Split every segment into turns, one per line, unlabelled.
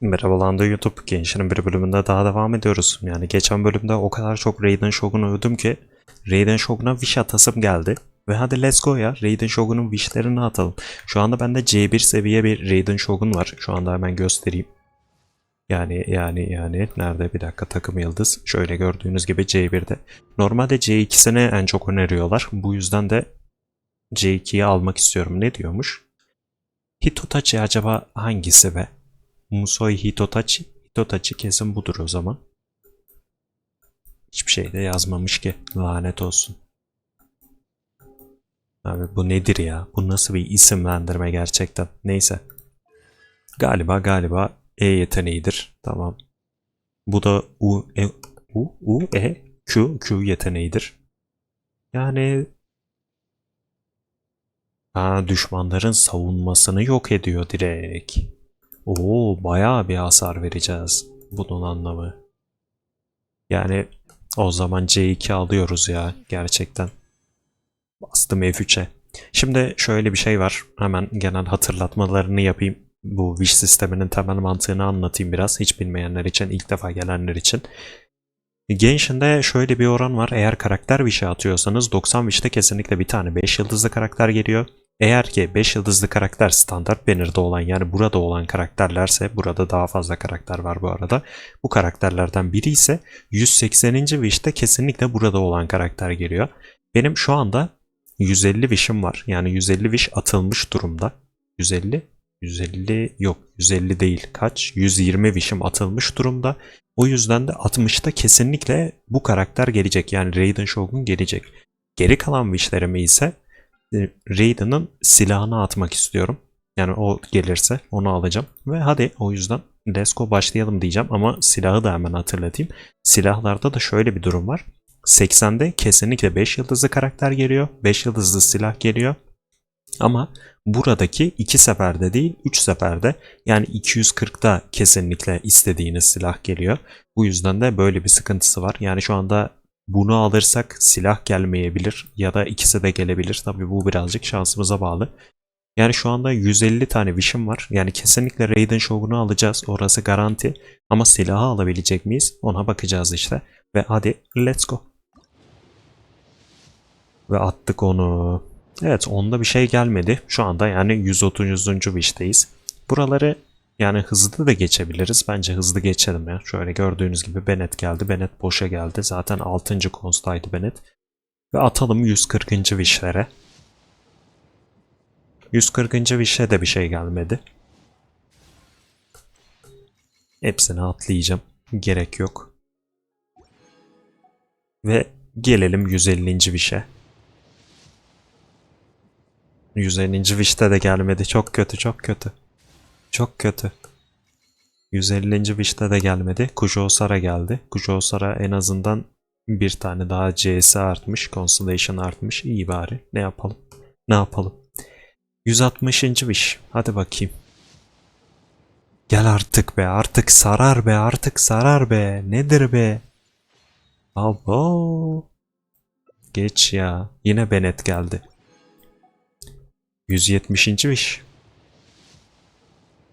Merhabalandı YouTube Gençlerin bir bölümünde daha devam ediyoruz. Yani geçen bölümde o kadar çok Raiden Shogun'u övdüm ki Raiden Shogun'a wish atasım geldi. Ve hadi let's go ya Raiden Shogun'un wishlerini atalım. Şu anda bende C1 seviye bir Raiden Shogun var. Şu anda hemen göstereyim. Yani yani yani nerede bir dakika takım yıldız. Şöyle gördüğünüz gibi C1'de. Normalde C2'sini en çok öneriyorlar. Bu yüzden de C2'yi almak istiyorum. Ne diyormuş? Hitotachi acaba hangisi be? Musoi Hitotachi. Hitotachi kesin budur o zaman. Hiçbir şey de yazmamış ki. Lanet olsun. Abi bu nedir ya? Bu nasıl bir isimlendirme gerçekten? Neyse. Galiba galiba E yeteneğidir. Tamam. Bu da U, E, U, U, E, Q, Q yeteneğidir. Yani Ha, düşmanların savunmasını yok ediyor direkt. Oo, bayağı bir hasar vereceğiz. Bunun anlamı. Yani o zaman C2 alıyoruz ya gerçekten. Bastım F3'e. Şimdi şöyle bir şey var. Hemen genel hatırlatmalarını yapayım. Bu wish sisteminin temel mantığını anlatayım biraz. Hiç bilmeyenler için, ilk defa gelenler için. Genshin'de şöyle bir oran var. Eğer karakter wish'e atıyorsanız 90 wish'te kesinlikle bir tane 5 yıldızlı karakter geliyor. Eğer ki 5 yıldızlı karakter standart banner'da olan yani burada olan karakterlerse burada daha fazla karakter var bu arada. Bu karakterlerden biri ise 180. wish'te kesinlikle burada olan karakter geliyor. Benim şu anda 150 wish'im var. Yani 150 wish atılmış durumda. 150 150 yok 150 değil kaç 120 wish'im atılmış durumda. O yüzden de 60'ta kesinlikle bu karakter gelecek. Yani Raiden Shogun gelecek. Geri kalan wishlerimi ise Raiden'ın silahını atmak istiyorum. Yani o gelirse onu alacağım. Ve hadi o yüzden let's go başlayalım diyeceğim. Ama silahı da hemen hatırlatayım. Silahlarda da şöyle bir durum var. 80'de kesinlikle 5 yıldızlı karakter geliyor. 5 yıldızlı silah geliyor. Ama buradaki 2 seferde değil 3 seferde yani 240'da kesinlikle istediğiniz silah geliyor. Bu yüzden de böyle bir sıkıntısı var. Yani şu anda bunu alırsak silah gelmeyebilir ya da ikisi de gelebilir. Tabii bu birazcık şansımıza bağlı. Yani şu anda 150 tane wish'im var. Yani kesinlikle Raiden Shogun'u alacağız. Orası garanti. Ama silahı alabilecek miyiz? Ona bakacağız işte. Ve hadi let's go. Ve attık onu. Evet onda bir şey gelmedi. Şu anda yani 130. wish'teyiz. Buraları yani hızlı da geçebiliriz. Bence hızlı geçelim ya. Şöyle gördüğünüz gibi Bennett geldi. Bennett boşa geldi. Zaten 6. konstaydı Bennett. Ve atalım 140. wish'lere. 140. wish'e de bir şey gelmedi. Hepsini atlayacağım. Gerek yok. Ve gelelim 150. wish'e. 150. wish'te de gelmedi. Çok kötü, çok kötü. Çok kötü. 150. wish'te de gelmedi. Kujo Sara geldi. Kujo Sara en azından bir tane daha CS artmış. Constellation artmış. İyi bari. Ne yapalım? Ne yapalım? 160. wish. Hadi bakayım. Gel artık be. Artık sarar be. Artık sarar be. Nedir be? Abo. Geç ya. Yine Bennett geldi. 170. wish.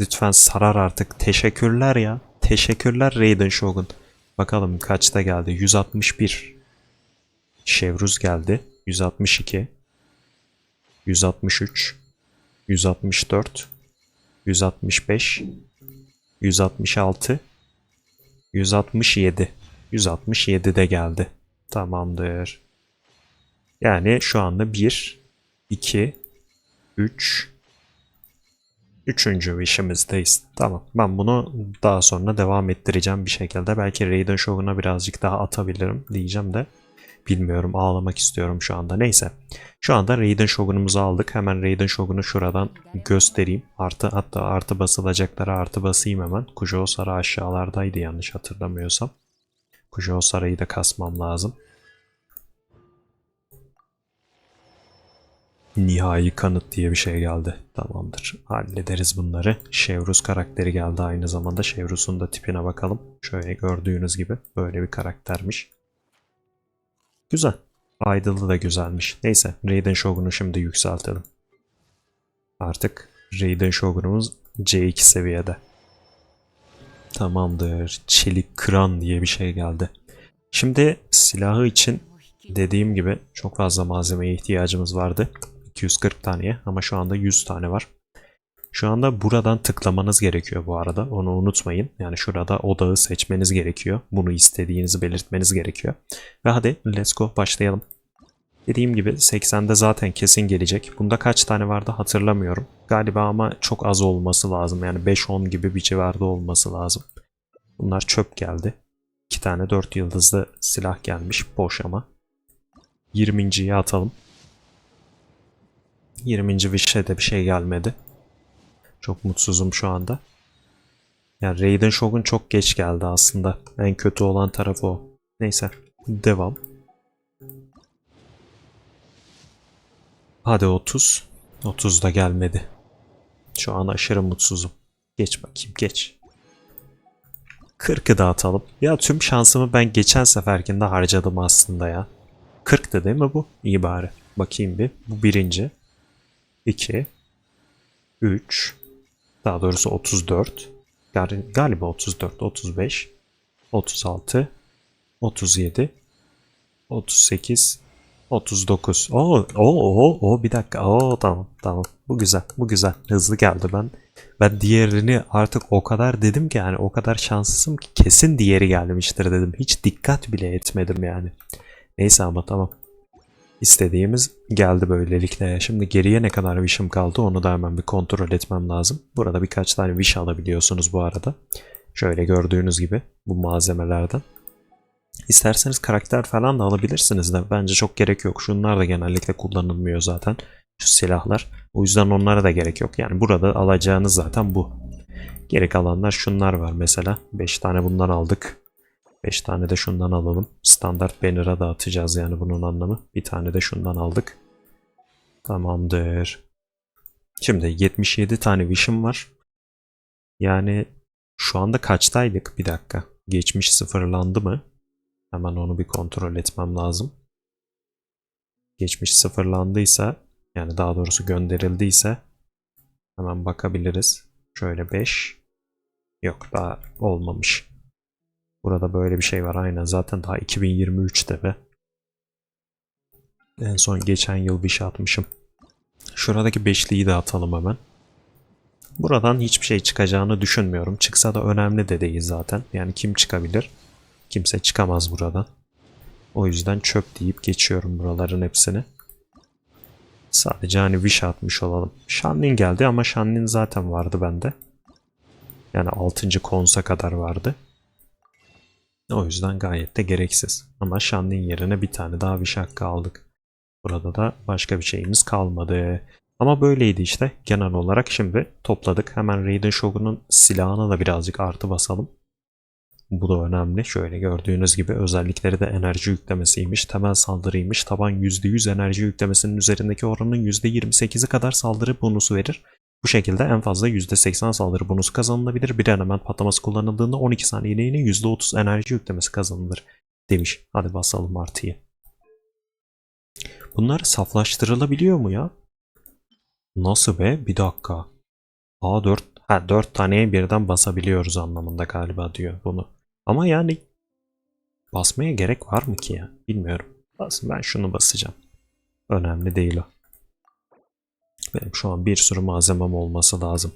Lütfen sarar artık. Teşekkürler ya. Teşekkürler Raiden Shogun. Bakalım kaçta geldi? 161. Şevruz geldi. 162. 163. 164. 165. 166. 167. 167 de geldi. Tamamdır. Yani şu anda 1, 2, 3, Üçüncü wish'imizdeyiz. Tamam. Ben bunu daha sonra devam ettireceğim bir şekilde. Belki Raiden Shogun'a birazcık daha atabilirim diyeceğim de. Bilmiyorum. Ağlamak istiyorum şu anda. Neyse. Şu anda Raiden Shogun'umuzu aldık. Hemen Raiden Shogun'u şuradan göstereyim. Artı hatta artı basılacaklara artı basayım hemen. Kujo Sara aşağılardaydı yanlış hatırlamıyorsam. Kujo Sara'yı da kasmam lazım. Nihai kanıt diye bir şey geldi. Tamamdır. Hallederiz bunları. Şevrus karakteri geldi aynı zamanda. Şevrus'un da tipine bakalım. Şöyle gördüğünüz gibi böyle bir karaktermiş. Güzel. Idol'ı da güzelmiş. Neyse Raiden Shogun'u şimdi yükseltelim. Artık Raiden Shogun'umuz C2 seviyede. Tamamdır. Çelik kıran diye bir şey geldi. Şimdi silahı için dediğim gibi çok fazla malzemeye ihtiyacımız vardı. 240 taneye ama şu anda 100 tane var. Şu anda buradan tıklamanız gerekiyor bu arada. Onu unutmayın. Yani şurada odağı seçmeniz gerekiyor. Bunu istediğinizi belirtmeniz gerekiyor. Ve hadi let's go başlayalım. Dediğim gibi 80'de zaten kesin gelecek. Bunda kaç tane vardı hatırlamıyorum. Galiba ama çok az olması lazım. Yani 5-10 gibi bir civarda olması lazım. Bunlar çöp geldi. 2 tane 4 yıldızlı silah gelmiş. Boş ama. 20.yi atalım. 20. Wish'e de bir şey gelmedi. Çok mutsuzum şu anda. Yani Raiden Shogun çok geç geldi aslında. En kötü olan tarafı o. Neyse. Devam. Hadi 30. 30 da gelmedi. Şu an aşırı mutsuzum. Geç bakayım geç. 40'ı da atalım. Ya tüm şansımı ben geçen seferkinde harcadım aslında ya. 40'tı değil mi bu? İyi bari. Bakayım bir. Bu birinci. 2. 3. Daha doğrusu 34. Gal- Galiba 34, 35, 36, 37, 38, 39. Oo, oo, oo, oo bir dakika. Oo tamam, tamam. Bu güzel, bu güzel. Hızlı geldi ben. Ben diğerini artık o kadar dedim ki yani o kadar şanslısım ki kesin diğeri gelmiştir dedim. Hiç dikkat bile etmedim yani. Neyse ama tamam. İstediğimiz geldi böylelikle. Şimdi geriye ne kadar wish'im kaldı onu da hemen bir kontrol etmem lazım. Burada birkaç tane wish alabiliyorsunuz bu arada. Şöyle gördüğünüz gibi bu malzemelerden. İsterseniz karakter falan da alabilirsiniz de bence çok gerek yok. Şunlar da genellikle kullanılmıyor zaten. Şu silahlar. O yüzden onlara da gerek yok. Yani burada alacağınız zaten bu. Geri kalanlar şunlar var mesela. 5 tane bundan aldık. 5 tane de şundan alalım. Standart banner'a da atacağız yani bunun anlamı. Bir tane de şundan aldık. Tamamdır. Şimdi 77 tane wish'im var. Yani şu anda kaçtaydık? Bir dakika. Geçmiş sıfırlandı mı? Hemen onu bir kontrol etmem lazım. Geçmiş sıfırlandıysa yani daha doğrusu gönderildiyse hemen bakabiliriz. Şöyle 5. Yok daha olmamış. Burada böyle bir şey var aynen. Zaten daha 2023'te be. En son geçen yıl bir şey atmışım. Şuradaki beşliği de atalım hemen. Buradan hiçbir şey çıkacağını düşünmüyorum. Çıksa da önemli de değil zaten. Yani kim çıkabilir? Kimse çıkamaz buradan. O yüzden çöp deyip geçiyorum buraların hepsini. Sadece hani wish atmış olalım. Shanlin geldi ama Shanlin zaten vardı bende. Yani 6. konsa kadar vardı. O yüzden gayet de gereksiz. Ama Shanlin yerine bir tane daha hakkı aldık. Burada da başka bir şeyimiz kalmadı. Ama böyleydi işte. Genel olarak şimdi topladık. Hemen Raiden Shogun'un silahına da birazcık artı basalım. Bu da önemli. Şöyle gördüğünüz gibi özellikleri de enerji yüklemesiymiş, temel saldırıymış. Taban %100 enerji yüklemesinin üzerindeki oranın %28'i kadar saldırı bonusu verir. Bu şekilde en fazla %80 saldırı bonusu kazanılabilir. Bir element patlaması kullanıldığında 12 saniyeliğine %30 enerji yüklemesi kazanılır demiş. Hadi basalım artıyı. Bunlar saflaştırılabiliyor mu ya? Nasıl be? Bir dakika. A4 ha 4 taneye birden basabiliyoruz anlamında galiba diyor bunu. Ama yani basmaya gerek var mı ki ya? Bilmiyorum. Basın ben şunu basacağım. Önemli değil o. Benim şu an bir sürü malzemem olması lazım.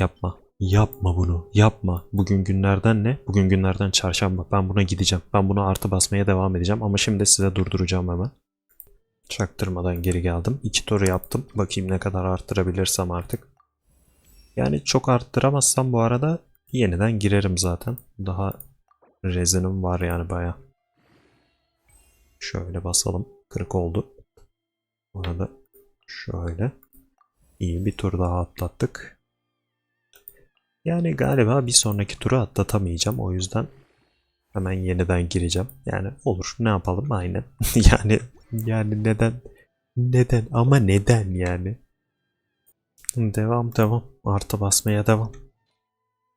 Yapma. Yapma bunu. Yapma. Bugün günlerden ne? Bugün günlerden çarşamba. Ben buna gideceğim. Ben buna artı basmaya devam edeceğim. Ama şimdi size durduracağım hemen. Çaktırmadan geri geldim. İki tur yaptım. Bakayım ne kadar arttırabilirsem artık. Yani çok arttıramazsam bu arada yeniden girerim zaten. Daha rezinim var yani baya. Şöyle basalım. 40 oldu. Bu arada şöyle. İyi bir tur daha atlattık. Yani galiba bir sonraki turu atlatamayacağım. O yüzden hemen yeniden gireceğim. Yani olur ne yapalım aynen. yani yani neden? Neden? Ama neden yani? Devam devam. Artı basmaya devam.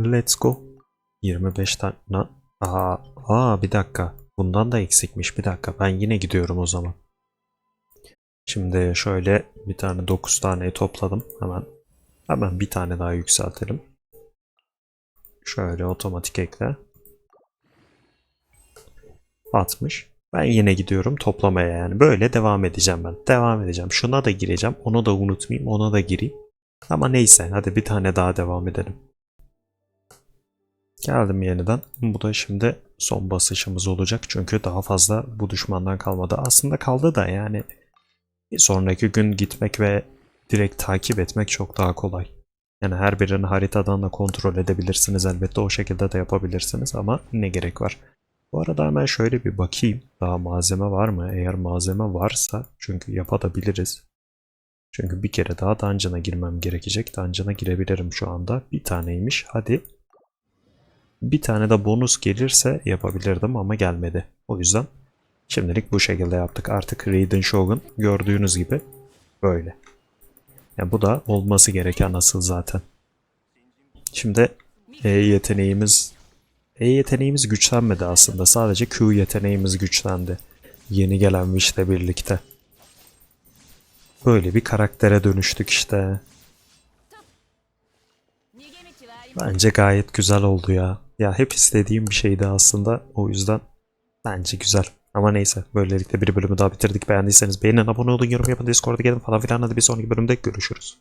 Let's go. 25 tane. Aa, aa bir dakika. Bundan da eksikmiş. Bir dakika. Ben yine gidiyorum o zaman. Şimdi şöyle bir tane 9 tane topladım. Hemen hemen bir tane daha yükseltelim. Şöyle otomatik ekle. 60. Ben yine gidiyorum toplamaya yani. Böyle devam edeceğim ben. Devam edeceğim. Şuna da gireceğim. Onu da unutmayayım. Ona da gireyim. Ama neyse. Hadi bir tane daha devam edelim. Geldim yeniden. Bu da şimdi son basışımız olacak. Çünkü daha fazla bu düşmandan kalmadı. Aslında kaldı da yani sonraki gün gitmek ve direkt takip etmek çok daha kolay. Yani her birini haritadan da kontrol edebilirsiniz elbette. O şekilde de yapabilirsiniz ama ne gerek var? Bu arada hemen şöyle bir bakayım. Daha malzeme var mı? Eğer malzeme varsa çünkü yapabiliriz. Çünkü bir kere daha dungeon'a girmem gerekecek. Dungeon'a girebilirim şu anda. Bir taneymiş. Hadi. Bir tane de bonus gelirse yapabilirdim ama gelmedi. O yüzden şimdilik bu şekilde yaptık. Artık Raiden Shogun gördüğünüz gibi böyle. Yani bu da olması gereken asıl zaten. Şimdi E yeteneğimiz E yeteneğimiz güçlenmedi aslında. Sadece Q yeteneğimiz güçlendi. Yeni gelen Wish'le birlikte. Böyle bir karaktere dönüştük işte. Bence gayet güzel oldu ya. Ya hep istediğim bir şeydi aslında. O yüzden bence güzel. Ama neyse böylelikle bir bölümü daha bitirdik. Beğendiyseniz beğenin, abone olun, yorum yapın, Discord'a gelin falan filan. Hadi bir sonraki bölümde görüşürüz.